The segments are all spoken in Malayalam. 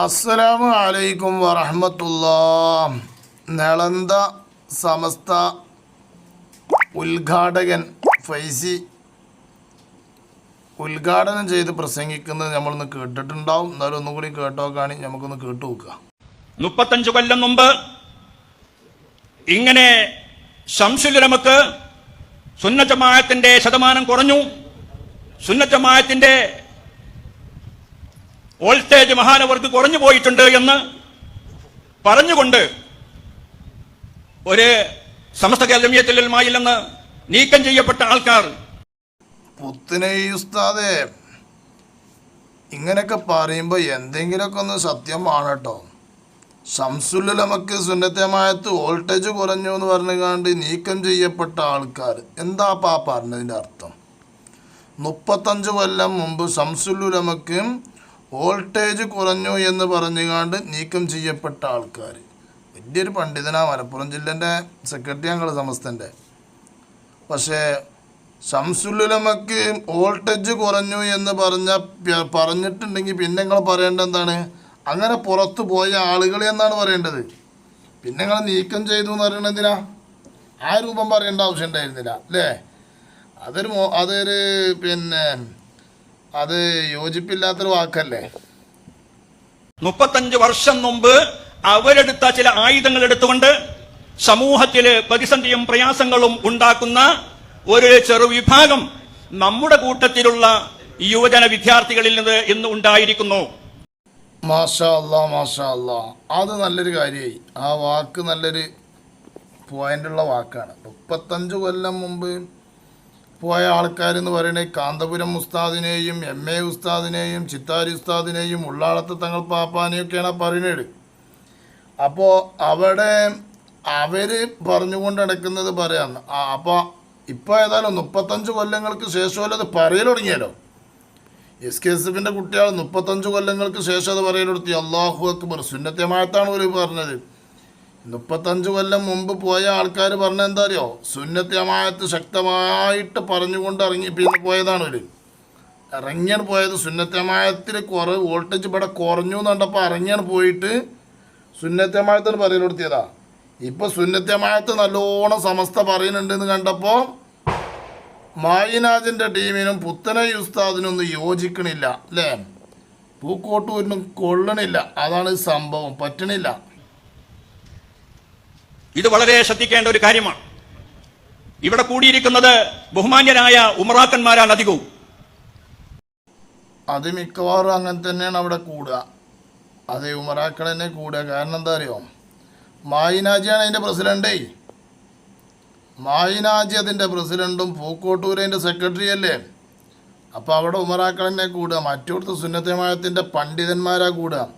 അസ്സലാമു അലൈക്കും വറഹമത്തുള്ള നളന്ത സമസ്ത ഉദ്ഘാടകൻ ഫൈസി ഉദ്ഘാടനം ചെയ്ത് പ്രസംഗിക്കുന്നത് നമ്മളൊന്ന് കേട്ടിട്ടുണ്ടാവും. എന്നാലും ഒന്നും കൂടി കേട്ടോക്കാണി. നമുക്കൊന്ന് കേട്ടു നോക്കുക മുപ്പത്തഞ്ചു കൊല്ലം മുമ്പ് ഇങ്ങനെ ശംസുലമക്ക് സുന്നജമായത്തിന്റെ ശതമാനം കുറഞ്ഞു. സുന്നജമായത്തിന്റെ വോൾട്ടേജ് മഹാനവർക്ക് കുറഞ്ഞു പോയിട്ടുണ്ട് എന്ന് പറഞ്ഞുകൊണ്ട് ഒരു സമസ്ത കേന്ദ്രമീയത്തിൽ മായില്ലെന്ന് നീക്കം ചെയ്യപ്പെട്ട ആൾക്കാർ. പുത്തിനെ ഉസ്താദേ ഇങ്ങനെയൊക്കെ പറയുമ്പോൾ എന്തെങ്കിലുമൊക്കെ ഒന്ന് സത്യമാണ് കേട്ടോ ശംസുല്ലമക്ക് സുന്നത്തമായത്ത് വോൾട്ടേജ് കുറഞ്ഞു എന്ന് പറഞ്ഞുകൊണ്ട് നീക്കം ചെയ്യപ്പെട്ട ആൾക്കാർ. എന്താ പാ പറഞ്ഞതിന്റെ അർത്ഥം? മുപ്പത്തഞ്ച് കൊല്ലം മുമ്പ് ഷംസുല്ലുലമക്ക് വോൾട്ടേജ് കുറഞ്ഞു എന്ന് പറഞ്ഞുകൊണ്ട് നീക്കം ചെയ്യപ്പെട്ട ആൾക്കാർ വലിയൊരു പണ്ഡിതനാണ് മലപ്പുറം ജില്ലേന്റെ സെക്രട്ടറി ഞങ്ങൾ സമസ്തന്റെ പക്ഷേ ശംസുലമക്ക് വോൾട്ടേജ് കുറഞ്ഞു എന്ന് പറഞ്ഞ പറഞ്ഞിട്ടുണ്ടെങ്കിൽ പിന്നെ നിങ്ങൾ പറയേണ്ടത് എന്താണ്? അങ്ങനെ പുറത്തു പോയ ആളുകൾ എന്നാണ് പറയേണ്ടത്. പിന്നെ നിങ്ങൾ നീക്കം ചെയ്തു എന്ന് പറയുന്നത് എന്തിനാ? ആ രൂപം പറയേണ്ട ആവശ്യം ഉണ്ടായിരുന്നില്ല അല്ലേ? അതൊരു അതൊരു പിന്നെ അത് യോജിപ്പില്ലാത്തൊരു വാക്കല്ലേ? മുപ്പത്തഞ്ച് വർഷം മുമ്പ് അവരെടുത്ത ചില ആയുധങ്ങൾ എടുത്തുകൊണ്ട് സമൂഹത്തിൽ പ്രതിസന്ധിയും പ്രയാസങ്ങളും ഉണ്ടാക്കുന്ന ഒരു ചെറു വിഭാഗം നമ്മുടെ കൂട്ടത്തിലുള്ള യുവജന വിദ്യാർത്ഥികളിൽ നിന്ന് ഇന്ന് ഉണ്ടായിരിക്കുന്നു. മാഷാ അല്ലാ മാഷാ അല്ലാ അത് നല്ലൊരു കാര്യമായി ആ വാക്ക് നല്ലൊരു പോയിന്റുള്ള വാക്കാണ്. മുപ്പത്തഞ്ച് കൊല്ലം മുമ്പ് പോയ ആൾക്കാരെന്ന് പറയുന്നത് കാന്തപുരം ഉസ്താദിനെയും എം എ ഉസ്താദിനെയും ചിത്താരി ഉസ്താദിനെയും ഉള്ളാളത്ത് തങ്ങൾ പാപ്പാനെയൊക്കെയാണ് പറയുന്നത്. അപ്പോൾ അവിടെ അവർ പറഞ്ഞുകൊണ്ട് നടക്കുന്നത് പറയാന്ന് അപ്പോൾ ഇപ്പോൾ ഏതായാലും മുപ്പത്തഞ്ച് കൊല്ലങ്ങൾക്ക് ശേഷമല്ല അത് പറയൽ തുടങ്ങിയല്ലോ? എസ് കെ എസ് എഫിന്റെ കുട്ടികൾ മുപ്പത്തഞ്ച് കൊല്ലങ്ങൾക്ക് ശേഷം അത് പറയലെടുത്തി അള്ളാഹു അക്ബർ. സുന്നത്യമായത്താണ് ഒരു പറഞ്ഞത്. മുപ്പത്തഞ്ച് കൊല്ലം മുമ്പ് പോയ ആൾക്കാർ പറഞ്ഞ എന്താ അറിയോ സുന്നത്യമായത്ത് ശക്തമായിട്ട് പറഞ്ഞുകൊണ്ട് ഇറങ്ങി പിന്നെ പോയതാണ് ഒരു ഇറങ്ങിയാണ് പോയത്. സുന്നത്യമായത്തിൽ കുറേ വോൾട്ടേജ് ഇവിടെ കുറഞ്ഞു എന്ന് കണ്ടപ്പോൾ ഇറങ്ങിയാണ് പോയിട്ട് സുന്നത്യമായത്തിന് പറയലെടുത്തിയതാ ഇപ്പോൾ സുന്നത്യമായത്ത് നല്ലോണം സമസ്ത പറയുന്നുണ്ടെന്ന് കണ്ടപ്പോൾ മായിനാജിന്റെ ടീമിനും പുത്തനൈ ഉസ്താദിനൊന്നും യോജിക്കണില്ല അല്ലേ? പൂക്കോട്ടൂരിനും കൊള്ളണില്ല. അതാണ് സംഭവം. പറ്റണില്ല. ഇത് വളരെ ശ്രദ്ധിക്കേണ്ട ഒരു കാര്യമാണ്. ഇവിടെ കൂടിയിരിക്കുന്നത് ബഹുമാന്യരായ ഉമറാക്കന്മാരാണ് അധികവും. അത് മിക്കവാറും അങ്ങനെ തന്നെയാണ് അവിടെ കൂടുക. അത് ഉമറാക്കൾ തന്നെ കൂടുക. കാരണം എന്താ അറിയോ? മായിനാജിയാണ് അതിന്റെ പ്രസിഡന്റേ മായിനാജി അതിന്റെ പ്രസിഡന്റും പൂക്കോട്ടൂർ സെക്രട്ടറി അല്ലേ? അപ്പോൾ അവിടെ ഉമറാക്കൾ തന്നെ കൂടുക. മറ്റോടത്ത് സുന്നത്തമായത്തിന്റെ പണ്ഡിതന്മാരാ കൂടുക.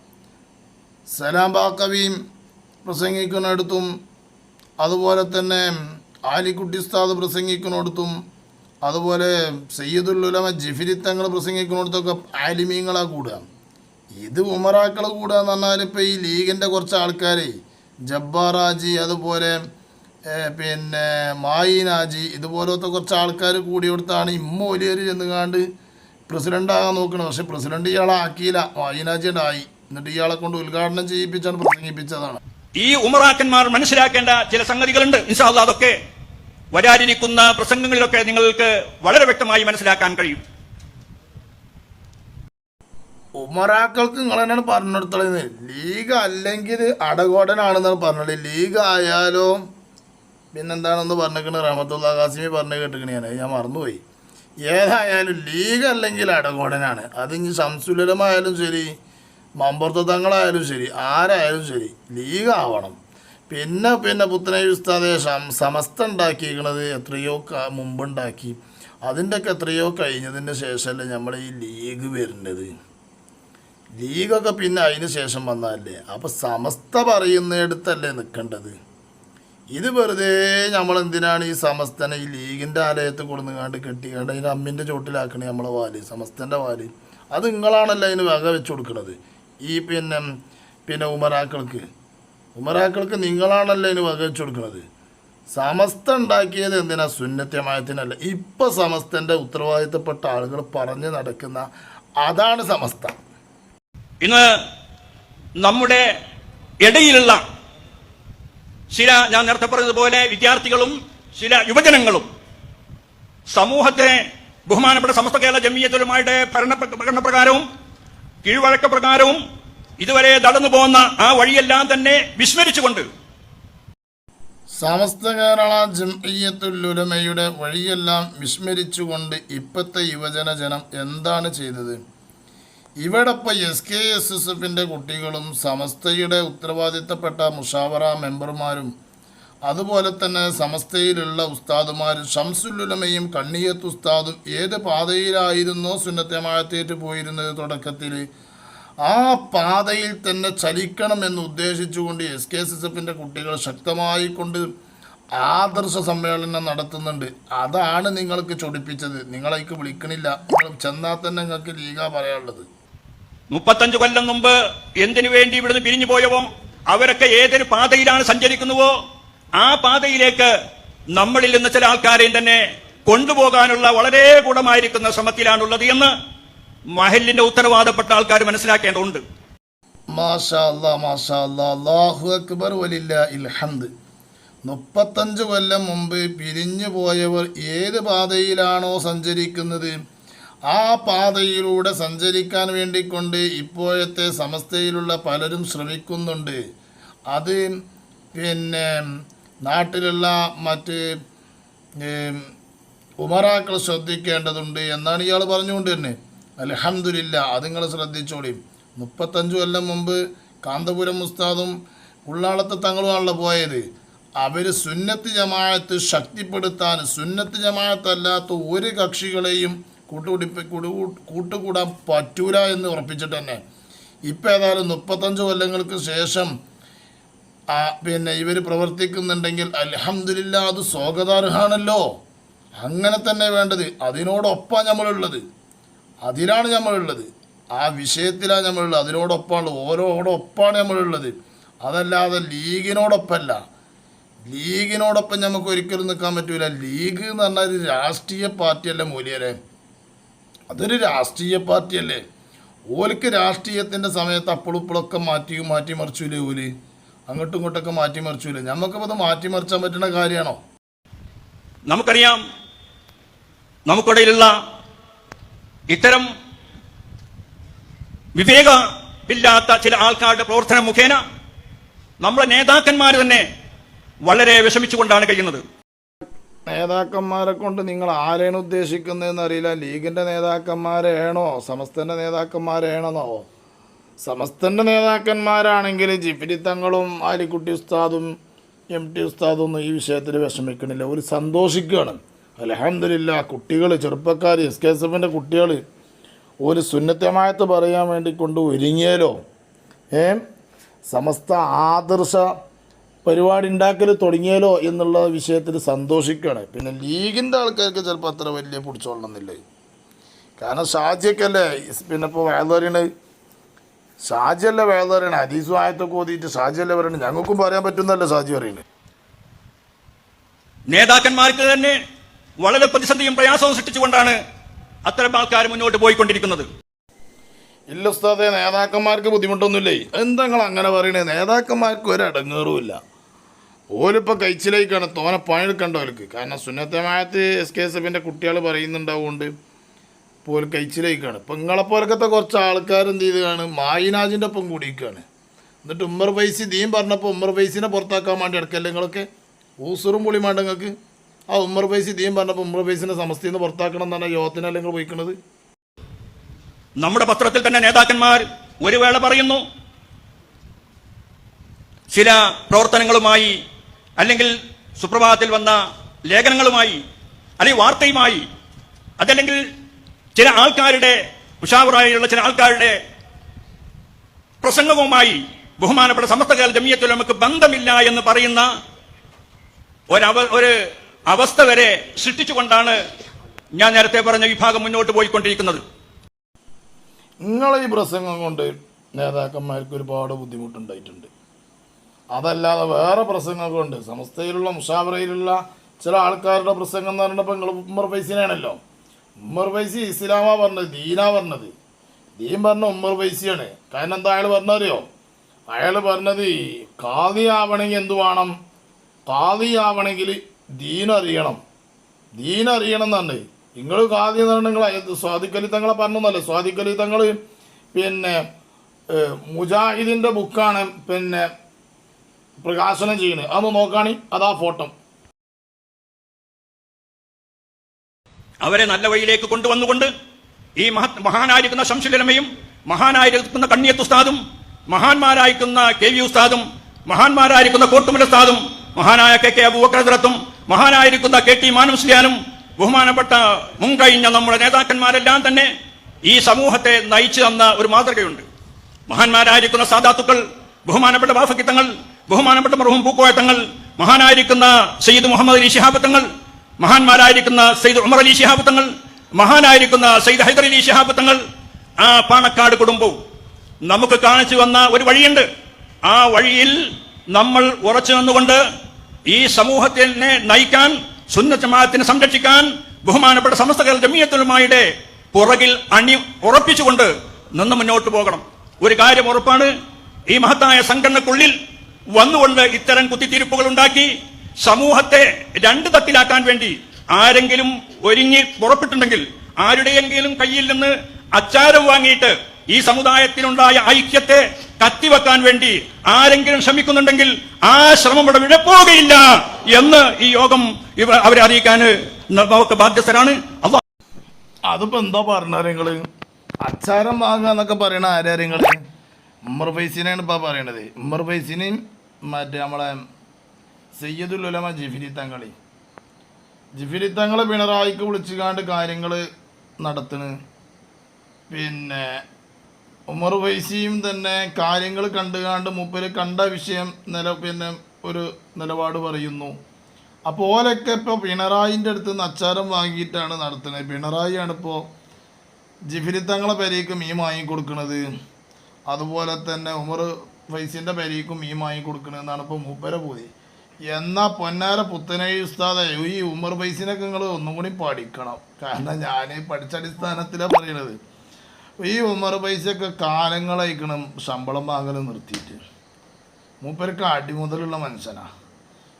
സലാം ബാക്കവിയും പ്രസംഗിക്കുന്നിടത്തും അതുപോലെ തന്നെ ആലിക്കുട്ടി ഉസ്താദ് പ്രസംഗിക്കുന്നിടത്തും അതുപോലെ സയ്യിദുൽ ഉലമ ജിഫിരി തങ്ങൾ പ്രസംഗിക്കുന്നിടത്തൊക്കെ ആലിമീങ്ങളാ കൂടുക. ഇത് ഉമറാക്കൾ കൂടുക എന്ന് പറഞ്ഞാൽ ഇപ്പോൾ ഈ ലീഗിന്റെ കുറച്ച് ആൾക്കാർ ജബ്ബാറാജി അതുപോലെ പിന്നെ മായിനാജി ഇതുപോലത്തെ കുറച്ച് ആൾക്കാർ കൂടിയെടുത്താണ് ഇമ്മോലിയർ ചെന്നുകാണ്ട് പ്രസിഡന്റാകാൻ നോക്കണം പക്ഷെ പ്രസിഡന്റ് ഇയാളെ ആക്കിയില്ല. മായിനാജിയുടെ ആയി. എന്നിട്ട് ഇയാളെ കൊണ്ട് ഉദ്ഘാടനം ചെയ്യിപ്പിച്ചാണ് പ്രസംഗിപ്പിച്ചതാണ്. ഈ ഉമറാക്കന്മാർ മനസ്സിലാക്കേണ്ട ചില സംഗതികളുണ്ട്. ഇൻഷാല്ല അതൊക്കെ വരാനിരിക്കുന്ന പ്രസംഗങ്ങളിലൊക്കെ നിങ്ങൾക്ക് വളരെ വ്യക്തമായി മനസ്സിലാക്കാൻ കഴിയും. ഉമറാക്കൾക്ക് നിങ്ങൾ തന്നെയാണ് പറഞ്ഞെടുത്തത്? ലീഗ് അല്ലെങ്കിൽ അടകോടനാണെന്നാണ് പറഞ്ഞത്. ലീഗ് ആയാലോ പിന്നെന്താണെന്ന് പറഞ്ഞേക്കണ്? റഹമത്തുള്ള ഖാസിമി പറഞ്ഞു കേട്ടിക്കണ ഞാൻ മറന്നുപോയി. ഏതായാലും ലീഗ് അല്ലെങ്കിൽ അടകോടനാണ്. അത് ഇനി സംസുലമായാലും ശരി. മമ്പുറത്ത് തങ്ങളായാലും ശരി ആരായാലും ശരി ലീഗാവണം. പിന്നെ പിന്നെ പുത്തനൈ ഉസ്താദെ സമസ്ത ഉണ്ടാക്കിയിരിക്കണത് എത്രയോ മുമ്പുണ്ടാക്കി. അതിന്റെയൊക്കെ എത്രയോ കഴിഞ്ഞതിന്റെ ശേഷമല്ലേ നമ്മൾ ഈ ലീഗ് വരുന്നത് ലീഗൊക്കെ പിന്നെ അതിന് ശേഷം വന്നതല്ലേ അപ്പോൾ സമസ്ത പറയുന്നിടത്തല്ലേ നിൽക്കേണ്ടത് ഇത് വെറുതെ നമ്മൾ എന്തിനാണ് ഈ സമസ്തനെ ഈ ലീഗിന്റെ ആലയത്തിൽ കെട്ടി കെട്ടിക്കാണ്ട് അതിന്റെ അമ്മിന്റെ ചോട്ടിലാക്കണേ നമ്മളെ വാൽ സമസ്തന്റെ വാൽ. അത് നിങ്ങളാണല്ലോ അതിന് വക വെച്ച് കൊടുക്കുന്നത് ഈ പിന്നെ പിന്നെ ഉമറാക്കൾക്ക്. ഉമറാക്കൾക്ക് നിങ്ങളാണല്ലോ ഇനി വകച്ചു കൊടുക്കുന്നത്? സമസ്ത ഉണ്ടാക്കിയത് എന്തിനാ? സുന്നത്യമായത്തിനല്ല. ഇപ്പൊ സമസ്തന്റെ ഉത്തരവാദിത്തപ്പെട്ട ആളുകൾ പറഞ്ഞു നടക്കുന്ന അതാണ് സമസ്ത. ഇന്ന് നമ്മുടെ ഇടയിലുള്ള ചില ഞാൻ നേരത്തെ പറഞ്ഞതുപോലെ വിദ്യാർത്ഥികളും ചില യുവജനങ്ങളും സമൂഹത്തെ ബഹുമാനപ്പെട്ട സമസ്ത കേരള ജമീയത്തുലമായുടെ ഭരണ ഭരണപ്രകാരവും കീഴ്വഴക്ക പ്രകാരവും ഇതുവരെ നടന്നു പോകുന്ന ആ വഴിയെല്ലാം തന്നെ വിസ്മരിച്ചുകൊണ്ട് സമസ്ത കേരള ജംഇയ്യത്തുലുലമയുടെ വഴിയെല്ലാം വിസ്മരിച്ചുകൊണ്ട് ഇപ്പോഴത്തെ യുവജന ജനം എന്താണ് ചെയ്തത്? ഇവിടെ ഇപ്പോൾ എസ് കെ എസ് എസ് എഫിന്റെ കുട്ടികളും സമസ്തയുടെ ഉത്തരവാദിത്തപ്പെട്ട മുഷാവറ മെമ്പർമാരും അതുപോലെ തന്നെ സമസ്തയിലുള്ള ഉസ്താദുമാർ ഷംസുല്ലുലമയും കണ്ണിയത്ത് ഉസ്താദും ഏത് പാതയിലായിരുന്നോ സുന്നത്തമായത്തേറ്റ് പോയിരുന്നത് തുടക്കത്തിൽ ആ പാതയിൽ തന്നെ ചലിക്കണമെന്ന് ഉദ്ദേശിച്ചുകൊണ്ട് എസ് കെ എഫിന്റെ കുട്ടികൾ ശക്തമായി കൊണ്ട് ആദർശ സമ്മേളനം നടത്തുന്നുണ്ട്. അതാണ് നിങ്ങൾക്ക് ചൊടിപ്പിച്ചത്. നിങ്ങളേക്ക് വിളിക്കണില്ല. നിങ്ങൾ ചെന്നാൽ തന്നെ നിങ്ങൾക്ക് ലീഗ പറയാനുള്ളത്. മുപ്പത്തഞ്ച് കൊല്ലം മുമ്പ് എന്തിനു വേണ്ടി ഇവിടുന്ന് പിരിഞ്ഞു പോയവോ? അവരൊക്കെ ഏതൊരു പാതയിലാണ് സഞ്ചരിക്കുന്നുവോ? ആ പാതയിലേക്ക് നമ്മളിൽ നിന്ന് ചില ആൾക്കാരെയും തന്നെ കൊണ്ടുപോകാനുള്ള വളരെ ഗുണമായിരിക്കുന്ന ശ്രമത്തിലാണുള്ളത് എന്ന് മഹലിന്റെ ഉത്തരവാദപ്പെട്ട ആൾക്കാർ മനസ്സിലാക്കേണ്ടതുണ്ട്. അക്ബർ മുപ്പത്തഞ്ച് കൊല്ലം മുമ്പ് പിരിഞ്ഞു പോയവർ ഏത് പാതയിലാണോ സഞ്ചരിക്കുന്നത്? ആ പാതയിലൂടെ സഞ്ചരിക്കാൻ വേണ്ടിക്കൊണ്ട് ഇപ്പോഴത്തെ സമസ്തയിലുള്ള പലരും ശ്രമിക്കുന്നുണ്ട്. അത് പിന്നെ നാട്ടിലുള്ള മറ്റ് ഉമറാക്കൾ ശ്രദ്ധിക്കേണ്ടതുണ്ട് എന്നാണ് ഇയാൾ പറഞ്ഞുകൊണ്ട് തന്നെ. അലഹമില്ല അത് നിങ്ങൾ ശ്രദ്ധിച്ചോളി. മുപ്പത്തഞ്ച് കൊല്ലം മുമ്പ് കാന്തപുരം ഉസ്താദും ഉള്ളാളത്തെ തങ്ങളുമാണല്ലോ പോയത്. അവർ സുന്നത്ത് ജമാഅത്ത് ശക്തിപ്പെടുത്താൻ സുന്നത്ത് ജമാഅത്തല്ലാത്ത ഒരു കക്ഷികളെയും കൂട്ടുപിടിപ്പ് കൂടു കൂട്ടുകൂടാൻ പറ്റൂല എന്ന് ഉറപ്പിച്ചിട്ട് തന്നെ. ഇപ്പം ഏതായാലും മുപ്പത്തഞ്ച് കൊല്ലങ്ങൾക്ക് ശേഷം പിന്നെ ഇവർ പ്രവർത്തിക്കുന്നുണ്ടെങ്കിൽ അലഹമില്ല അത് സ്വാഗതാർഹാണല്ലോ അങ്ങനെ തന്നെ വേണ്ടത്. അതിനോടൊപ്പം നമ്മളുള്ളത് അതിലാണ് നമ്മളുള്ളത് ആ വിഷയത്തിലാണ് നമ്മളുള്ളത് അതിനോടൊപ്പമാണ് ഓരോടൊപ്പമാണ് നമ്മളുള്ളത് അതല്ലാതെ ലീഗിനോടൊപ്പമല്ല ലീഗിനോടൊപ്പം നമുക്ക് ഒരിക്കലും നിൽക്കാൻ പറ്റൂല. ലീഗ് എന്ന് പറഞ്ഞാൽ ഒരു രാഷ്ട്രീയ പാർട്ടിയല്ല മൂല്യരെ? അതൊരു രാഷ്ട്രീയ പാർട്ടിയല്ലേ? ഓലിക്ക് രാഷ്ട്രീയത്തിന്റെ സമയത്ത് അപ്പളുപ്പളൊക്കെ മാറ്റിയും മാറ്റി മാറ്റി മറിച്ചൂലേ ഓൽ? അങ്ങോട്ടും ഇങ്ങോട്ടൊക്കെ മാറ്റിമറിച്ചില്ല നമുക്കിപ്പോൾ അത് മാറ്റിമറിച്ചാൻ പറ്റുന്ന കാര്യമാണോ? നമുക്കറിയാം നമുക്കിടയിലുള്ള ഇത്തരം വിവേകമില്ലാത്ത ചില ആൾക്കാരുടെ പ്രവർത്തനം മുഖേന നമ്മളെ നേതാക്കന്മാർ തന്നെ വളരെ വിഷമിച്ചുകൊണ്ടാണ് കഴിയുന്നത്. നേതാക്കന്മാരെ കൊണ്ട് നിങ്ങൾ ആരെയാണ് ഉദ്ദേശിക്കുന്നതെന്ന് അറിയില്ല. ലീഗിന്റെ നേതാക്കന്മാരെയാണോ? സമസ്തന്റെ നേതാക്കന്മാരെയാണെന്നോ? സമസ്തന്റെ നേതാക്കന്മാരാണെങ്കിൽ ജിഫിരി തങ്ങളും ആലിക്കുട്ടി ഉസ്താദും എം ടി ഉസ്താദും ഒന്നും ഈ വിഷയത്തിൽ വിഷമിക്കണില്ല. ഒരു സന്തോഷിക്കുകയാണ്. അലഹമില്ല കുട്ടികൾ ചെറുപ്പക്കാർ എസ് കെ എസ് എഫിന്റെ കുട്ടികൾ ഒരു സുന്നത്തമായത്ത് പറയാൻ വേണ്ടി കൊണ്ട് ഒരുങ്ങിയാലോ? ഏ? സമസ്ത ആദർശ പരിപാടി ഉണ്ടാക്കൽ തുടങ്ങിയാലോ എന്നുള്ള വിഷയത്തിൽ സന്തോഷിക്കുകയാണ്. പിന്നെ ലീഗിന്റെ ആൾക്കാർക്ക് ചിലപ്പോൾ അത്ര വലിയ പിടിച്ചോളണമെന്നില്ല കാരണം ഷാജിയൊക്കെ അല്ലേ? പിന്നെ ഇപ്പോൾ വേദറിയണത് വേദന പറയണ? ഹദീസും ആയത്തൊക്കെ ഓതിയിട്ട് ഷാജിയല്ലേ പറയണ? ഞങ്ങൾക്കും പറയാൻ പറ്റുന്നല്ല ഷാജി പറയുന്നത് നേതാക്കന്മാർക്ക് തന്നെ വളരെ പ്രതിസന്ധിയും പ്രയാസവും സൃഷ്ടിച്ചുകൊണ്ടാണ് അത്തരം ആൾക്കാർ മുന്നോട്ട് പോയിക്കൊണ്ടിരിക്കുന്നത്. ഇല്ല ഉസ്താദെ നേതാക്കന്മാർക്ക് ബുദ്ധിമുട്ടൊന്നുമില്ലേ? എന്താ നിങ്ങൾ അങ്ങനെ പറയണേ? നേതാക്കന്മാർക്ക് ഒരു അടങ്ങേറുമില്ല ഓലിപ്പോൾ കഴിച്ചിലേക്കാണ് തോനെ പണിയെടുക്കേണ്ട അവർക്ക് കാരണം സുന്നത്തമായത്ത് എസ് കെ എസ് എഫിന്റെ കുട്ടികൾ പറയുന്നുണ്ടാവുകൊണ്ട് ഇപ്പോൾ കഴിച്ചിലേക്കാണ്. പെങ്ങളെ നിങ്ങളെപ്പോലത്തെ കുറച്ച് ആൾക്കാർ എന്ത് ചെയ്തതാണ്? മായിനാജിന്റെ ഒപ്പം കൂടിയിരിക്കുകയാണ്. എന്നിട്ട് ഉമ്മർ പൈസ ദീൻ പറഞ്ഞപ്പോൾ ഉമ്മർ പൈസിനെ പുറത്താക്കാൻ വേണ്ടി എടുക്കല്ലേ നിങ്ങളൊക്കെ? ഊസറും പുളി വേണ്ട നിങ്ങൾക്ക്. ആ ഉമ്മർ പൈസ ദീൻ പറഞ്ഞപ്പോൾ ഉമ്മർ പൈസിനെ സമസ്തയിൽ നിന്ന് പുറത്താക്കണം എന്നാണ് യോഗത്തിനല്ലേ നിങ്ങൾ പോയിക്കണത്? നമ്മുടെ പത്രത്തിൽ തന്നെ നേതാക്കന്മാർ ഒരു വേള പറയുന്നു ചില പ്രവർത്തനങ്ങളുമായി അല്ലെങ്കിൽ സുപ്രഭാതത്തിൽ വന്ന ലേഖനങ്ങളുമായി അല്ലെങ്കിൽ വാർത്തയുമായി അതല്ലെങ്കിൽ ചില ആൾക്കാരുടെ ഉഷാവറായുള്ള ചില ആൾക്കാരുടെ പ്രസംഗവുമായി ബഹുമാനപ്പെട്ട സമസ്തകാല ജമിയത്തിൽ നമുക്ക് ബന്ധമില്ല എന്ന് പറയുന്ന ഒരവ ഒരു അവസ്ഥ വരെ സൃഷ്ടിച്ചുകൊണ്ടാണ് ഞാൻ നേരത്തെ പറഞ്ഞ വിഭാഗം മുന്നോട്ട് പോയിക്കൊണ്ടിരിക്കുന്നത്. നിങ്ങളെ ഈ പ്രസംഗം കൊണ്ട് നേതാക്കന്മാർക്ക് ഒരുപാട് ബുദ്ധിമുട്ടുണ്ടായിട്ടുണ്ട്. അതല്ലാതെ വേറെ പ്രസംഗം കൊണ്ട് സമസ്തയിലുള്ള മുഷാവറയിലുള്ള ചില ആൾക്കാരുടെ പ്രസംഗം എന്ന് പറഞ്ഞപ്പോൾ നിങ്ങൾ ഉമ്മർ ഫൈസിനാണല്ലോ. ഉമ്മർ വൈസി ഇസ്ലാമാ പറഞ്ഞത് ദീനാ പറഞ്ഞത്. ദീൻ പറഞ്ഞ ഉമ്മർ കാരണം എന്താ അയാൾ പറഞ്ഞറിയോ അയാൾ പറഞ്ഞത് കാതിയാവണമെങ്കിൽ എന്തു വേണം? കാതിയാവണമെങ്കിൽ ദീനറിയണം ദീനറിയണം എന്നാണ്. നിങ്ങൾ കാതി എന്ന് പറഞ്ഞാൽ സ്വാദിക്കലി തങ്ങളെ പറഞ്ഞൊന്നല്ലേ. സ്വാദിക്കലി തങ്ങൾ പിന്നെ മുജാഹിദിന്റെ ബുക്കാണ് പിന്നെ പ്രകാശനം ചെയ്യുന്നത്. അതൊന്ന് നോക്കാണി. അതാ ഫോട്ടോ അവരെ നല്ല വഴിയിലേക്ക് കൊണ്ടുവന്നുകൊണ്ട് ഈ മഹത് മഹാനായിരിക്കുന്ന ശംസുലമയും മഹാനായിരിക്കുന്ന കണ്ണിയത്ത് ഉസ്താദും മഹാന്മാരായിരിക്കുന്ന കെ വി ഉസ്താദും മഹാന്മാരായിരിക്കുന്ന കോട്ടുമല ഉസ്താദും മഹാനായ കെ കെ അബൂബക്കറത്തും മഹാനായിരിക്കുന്ന കെ ടി മാനുസ്ലിയാനും ബഹുമാനപ്പെട്ട മുൻകഴിഞ്ഞ നമ്മുടെ നേതാക്കന്മാരെല്ലാം തന്നെ ഈ സമൂഹത്തെ നയിച്ചു തന്ന ഒരു മാതൃകയുണ്ട്. മഹാന്മാരായിരിക്കുന്ന സാദാത്തുക്കൾ ബഹുമാനപ്പെട്ട ബാഫക്കിത്തങ്ങൾ ബഹുമാനപ്പെട്ട മർഹൂം പൂക്കോയത്തങ്ങൾ മഹാനായിരിക്കുന്ന സയ്യിദ് മുഹമ്മദ് അലി ശിഹാബ് തങ്ങൾ മഹാന്മാരായിരിക്കുന്ന സയ്യിദ് ഉമർ അലി ഷിഹാബ് തങ്ങൾ മഹാനായിരിക്കുന്ന സയ്യിദ് ഹൈദർ അലി ഷിഹാബ് തങ്ങൾ ആ പാണക്കാട് കുടുംബവും നമുക്ക് കാണിച്ചു വന്ന ഒരു വഴിയുണ്ട്. ആ വഴിയിൽ നമ്മൾ ഉറച്ചു നിന്നുകൊണ്ട് ഈ സമൂഹത്തിനെ നയിക്കാൻ സുന്ന ജമാഅത്തിനെ സംരക്ഷിക്കാൻ ബഹുമാനപ്പെട്ട സമസ്ത ജമീയത്തുലമായുടെ പുറകിൽ അണി ഉറപ്പിച്ചുകൊണ്ട് നിന്ന് മുന്നോട്ട് പോകണം. ഒരു കാര്യം ഉറപ്പാണ് ഈ മഹത്തായ സംഘടനക്കുള്ളിൽ വന്നുകൊണ്ട് ഇത്തരം കുത്തിത്തിരിപ്പുകൾ ഉണ്ടാക്കി സമൂഹത്തെ രണ്ട് തട്ടിലാക്കാൻ വേണ്ടി ആരെങ്കിലും ഒരുങ്ങി പുറപ്പെട്ടുണ്ടെങ്കിൽ ആരുടെയെങ്കിലും കയ്യിൽ നിന്ന് അച്ചാരം വാങ്ങിയിട്ട് ഈ സമുദായത്തിലുണ്ടായ ഐക്യത്തെ കത്തിവെക്കാൻ വേണ്ടി ആരെങ്കിലും ശ്രമിക്കുന്നുണ്ടെങ്കിൽ ആ ശ്രമം ഇവിടെ വിഴപ്പോവുകയില്ല എന്ന് ഈ യോഗം ഇവ അവരെ അറിയിക്കാൻ നമുക്ക് ബാധ്യസ്ഥരാണ്. അതിപ്പോ എന്താ പറഞ്ഞാ അച്ചാരം വാങ്ങുക എന്നൊക്കെ പറയണ ആരാ ഉമ്മർ ഫൈസിനെയാണ് ഇപ്പൊ പറയണത്. ഉമ്മർ ഫൈസിനെയും മറ്റേ നമ്മളെ സയ്യദുൽ ഉലമ ജിഫിരി തങ്ങളി ജിഫിരി തങ്ങളെ പിണറായിക്ക് വിളിച്ചുകാണ്ട് കാര്യങ്ങൾ നടത്തണ്. പിന്നെ ഉമർ ഫൈസിയും തന്നെ കാര്യങ്ങൾ കണ്ടുകാണ്ട് മൂപ്പര് കണ്ട വിഷയം നില പിന്നെ ഒരു നിലപാട് പറയുന്നു. അപ്പോൾ ഓലൊക്കെ ഇപ്പോൾ പിണറായിന്റെ അടുത്ത് നിന്ന് അച്ചാരം വാങ്ങിയിട്ടാണ് നടത്തുന്നത് പിണറായിയാണ് ഇപ്പോൾ ജിഫിരി തങ്ങളെ പെരേക്ക് മീൻ വാങ്ങി കൊടുക്കുന്നത് അതുപോലെ തന്നെ ഉമർ ഫൈസിന്റെ പെരേക്കും മീൻ വാങ്ങി കൊടുക്കണമെന്നാണ് ഇപ്പോൾ മൂപ്പര പോയി. എന്നാ പൊന്നാര പുത്തനഴി ഉസ്താദെ ഈ ഉമർ ബൈസിനൊക്കെ നിങ്ങൾ ഒന്നും കൂടി പഠിക്കണം. കാരണം ഞാൻ പഠിച്ച അടിസ്ഥാനത്തിലാണ് പറയണത്. ഈ ഉമർ ബൈസൊക്കെ കാലങ്ങളയക്കണം ശമ്പളം വാങ്ങൽ നിർത്തിയിട്ട്. മൂപ്പർക്ക് അടിമുതലുള്ള മനുഷ്യനാ.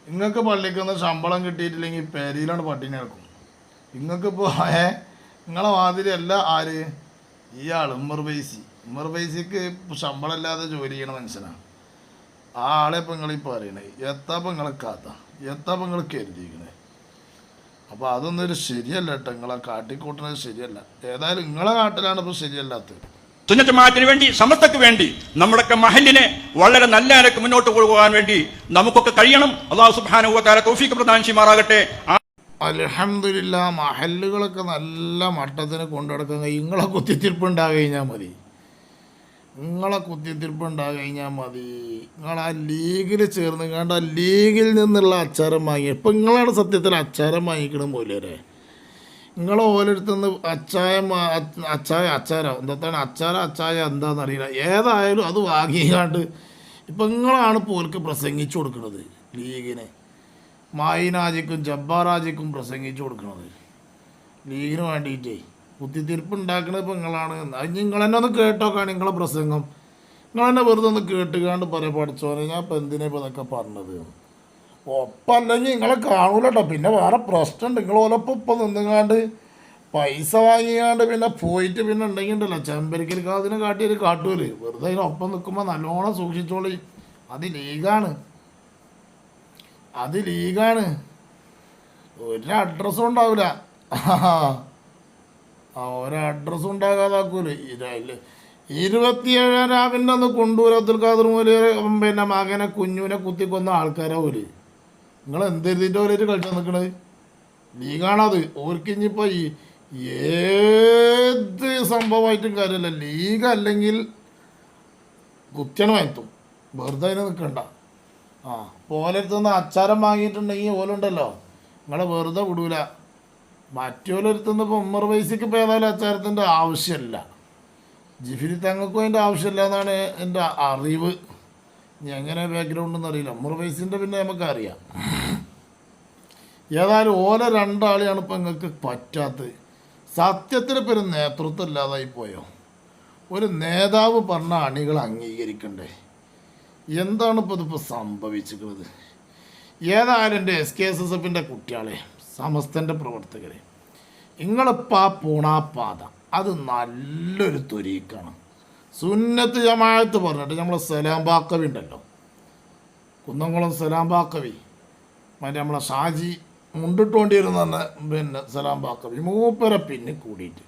നിങ്ങൾക്ക് പള്ളിക്കുന്ന ശമ്പളം കിട്ടിയിട്ടില്ലെങ്കിൽ പെരിയിലാണ് പട്ടിണി കിടക്കും. നിങ്ങൾക്കിപ്പോൾ ഏ നിങ്ങളെ മാതിരിയല്ല ആര്? ഇയാൾ ഉമർ ബൈസി. ഉമർ ബൈസിക്ക് ശമ്പളം ഇല്ലാതെ ജോലി ചെയ്യണ മനുഷ്യനാണ് ആളെ ഇപ്പം പറയണേ അറിയണേ പെങ്ങളെ നിങ്ങളെ കാത്ത? എത്താപ്പം നിങ്ങൾ കരുതിയിരിക്കണേ? അപ്പോൾ അതൊന്നും ഒരു ശരിയല്ല കേട്ടോ നിങ്ങളെ കാട്ടിക്കൂട്ടണത് ശരിയല്ല. ഏതായാലും നിങ്ങളെ കാട്ടിലാണ് ഇപ്പോൾ ശരിയല്ലാത്തത്. സുന്നജമാഅത്തിന് വേണ്ടി സമസ്തക്ക് വേണ്ടി നമ്മുടെയൊക്കെ മഹലിനെ വളരെ നല്ല നിലയ്ക്ക് മുന്നോട്ട് കൊണ്ടുപോകാൻ വേണ്ടി നമുക്കൊക്കെ കഴിയണം. അള്ളാഹു സുബാനുഭവത്താല തോഫിക്ക് പ്രധാന ചെയ്യുമാറാകട്ടെ. അലഹമില്ല മഹല്ലുകളൊക്കെ നല്ല മട്ടത്തിന് കൊണ്ടുനടക്കുക ഇങ്ങളെ കുത്തിത്തിരിപ്പ് ഉണ്ടാകഴിഞ്ഞാൽ മതി. നിങ്ങളെ കുത്തിത്തിരിപ്പ് ഉണ്ടാകെ കഴിഞ്ഞാൽ മതി. നിങ്ങൾ ആ ലീഗിൽ ചേർന്ന് കണ്ട് ആ ലീഗിൽ നിന്നുള്ള അച്ചാരം വാങ്ങി. ഇപ്പം നിങ്ങളാണ് സത്യത്തിൽ അച്ചാരം വാങ്ങിക്കണം പോലെ നിങ്ങൾ ഓരോരുത്തുനിന്ന് അച്ചായം അച്ചായ അച്ചാരം? എന്താണ് അച്ചാര അച്ചായ എന്താണെന്ന് അറിയില്ല. ഏതായാലും അത് വാങ്ങിക്കാണ്ട് ഇപ്പം നിങ്ങളാണ് പോൽക്ക് പ്രസംഗിച്ചു കൊടുക്കുന്നത് ലീഗിന്. മായിനാജിക്കും ജബ്ബാറാജിക്കും പ്രസംഗിച്ചു കൊടുക്കുന്നത് ലീഗിന് വേണ്ടിയിട്ടേ കുത്തിത്തിരിപ്പ് ഉണ്ടാക്കുന്നത് ഇപ്പം നിങ്ങളാണ്. അത് നിങ്ങൾ തന്നെ ഒന്ന് കേട്ടോക്കാണ് നിങ്ങളെ പ്രസംഗം. നിങ്ങൾ തന്നെ വെറുതെ ഒന്ന് കേട്ടുകാണ്ട് പറയാം പഠിച്ചോനെ ഞാൻ ഇപ്പം എന്തിനാ ഇപ്പം ഇതൊക്കെ പറഞ്ഞത്? ഒപ്പം അല്ലെങ്കിൽ നിങ്ങളെ കാണൂല കേട്ടോ പിന്നെ വേറെ പ്രശ്നമുണ്ട്. നിങ്ങൾ ഓലപ്പം ഇപ്പം നിന്നുകാണ്ട് പൈസ വാങ്ങിയാണ്ട് പിന്നെ പോയിട്ട് പിന്നെ ഉണ്ടെങ്കിൽ ഉണ്ടല്ലോ ചെമ്പരിക്കൽ കാതിനെ കാട്ടിയൊരു കാട്ടൂൽ. വെറുതെ അതിനൊപ്പം നിൽക്കുമ്പോൾ നല്ലോണം സൂക്ഷിച്ചോളി. അത് ലീഗാണ്. അത് ലീഗാണ്. ഒരു അഡ്രസ്സും ഉണ്ടാവില്ല ആ ഒരു അഡ്രസ്സും ഉണ്ടാകാതാക്കൂലേ? ഇതല്ലേ ഇരുപത്തിയേഴാം രാവിലെ അന്ന് കൊണ്ടൂർ അബ്ദുൽ ഖാദർ മൂല പിന്നെ മകനെ കുഞ്ഞുവിനെ കുത്തിക്കൊന്ന ആൾക്കാരാ ഓര് നിങ്ങൾ എന്തെഴുതിയിട്ട് ഓരോ കളിച്ചു നിൽക്കണത് ലീഗാണത് ഓർക്ക് ഇനിയിപ്പോൾ ഈ ഏത് സംഭവമായിട്ടും കാര്യമില്ല. ലീഗ് അല്ലെങ്കിൽ കുത്തിയണം എത്തും വെറുതെ അതിന് നിൽക്കണ്ട ആ ഓലടുത്തുനിന്ന് അച്ചാരം വാങ്ങിയിട്ടുണ്ടെങ്കിൽ ഓലുണ്ടല്ലോ. നിങ്ങളെ വെറുതെ വിടൂല. മറ്റോലടുത്തുനിന്ന് ഇപ്പോൾ ഉമ്മർ വൈസിക്ക് ഇപ്പോൾ ഏതായാലും അച്ചാരത്തിന്റെ ആവശ്യമില്ല. ജിഫിരി തങ്ങൾക്കും അതിന്റെ ആവശ്യമില്ല എന്നാണ് എന്റെ അറിവ്. ഇനി എങ്ങനെ ബാക്ക്ഗ്രൗണ്ട് അറിയില്ല. ഉമ്മർ വൈസിന്റെ പിന്നെ നമുക്കറിയാം. ഏതായാലും ഓല രണ്ടാളെയാണ് ഇപ്പം നിങ്ങൾക്ക് പറ്റാത്തത്. സത്യത്തിന് ഇപ്പം ഒരു നേതൃത്വം ഇല്ലാതായി പോയോ? ഒരു നേതാവ് പറഞ്ഞ അണികൾ അംഗീകരിക്കണ്ടേ? എന്താണ് ഇപ്പോൾ ഇതിപ്പോൾ സംഭവിച്ചിരിക്കുന്നത്? ഏതായാലും എന്റെ എസ് കെ എസ് എസ് എഫിന്റെ കുട്ടികളെ സമസ്തന്റെ പ്രവർത്തകരെ. നിങ്ങളിപ്പോൾ ആ പൂണാപ്പാത. അത് നല്ലൊരു തുരീക്കാണ്. സുന്നത്ത് ജമാഅത്ത് പറഞ്ഞിട്ട് നമ്മളെ സലാം ബാക്കവി ഉണ്ടല്ലോ. കുന്നംകുളം സലാം ബാക്കവി. മറ്റേ നമ്മളെ ഷാജി മുണ്ടിട്ടുകൊണ്ടിരുന്ന പിന്നെ സലാം ബാക്കവി. മൂപ്പരെ പിന്നെ കൂടിയിട്ട്.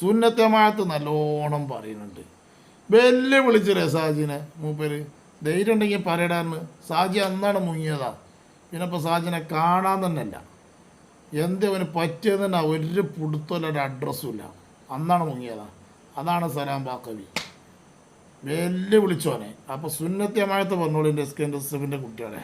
സുന്നത്ത് ജമാഅത്ത് നല്ലോണം പറയുന്നുണ്ട്. വെല്ലു വിളിച്ചില്ലേ സാജിനെ മൂപ്പര് ധൈര്യം ഉണ്ടെങ്കിൽ പറയടാന്ന് സാജി അന്നാണ് മുങ്ങിയതാ. പിന്നെ ഇപ്പോൾ സാജിനെ കാണാൻ തന്നെയല്ല. എന്ത് അവന് പറ്റിയത് തന്നെ ഒരു പുടുത്തല്ല ഒരു അഡ്രസ്സും ഇല്ല. അന്നാണ് മുങ്ങിയതാ. അതാണ് സലാം ബാക്കവി. വെല്ലു വിളിച്ചോനെ അപ്പോൾ സുന്നത്യമായത്തെ പറഞ്ഞോളൂ എന്റെ എസ് കെ എന്റെ കുട്ടികളെ.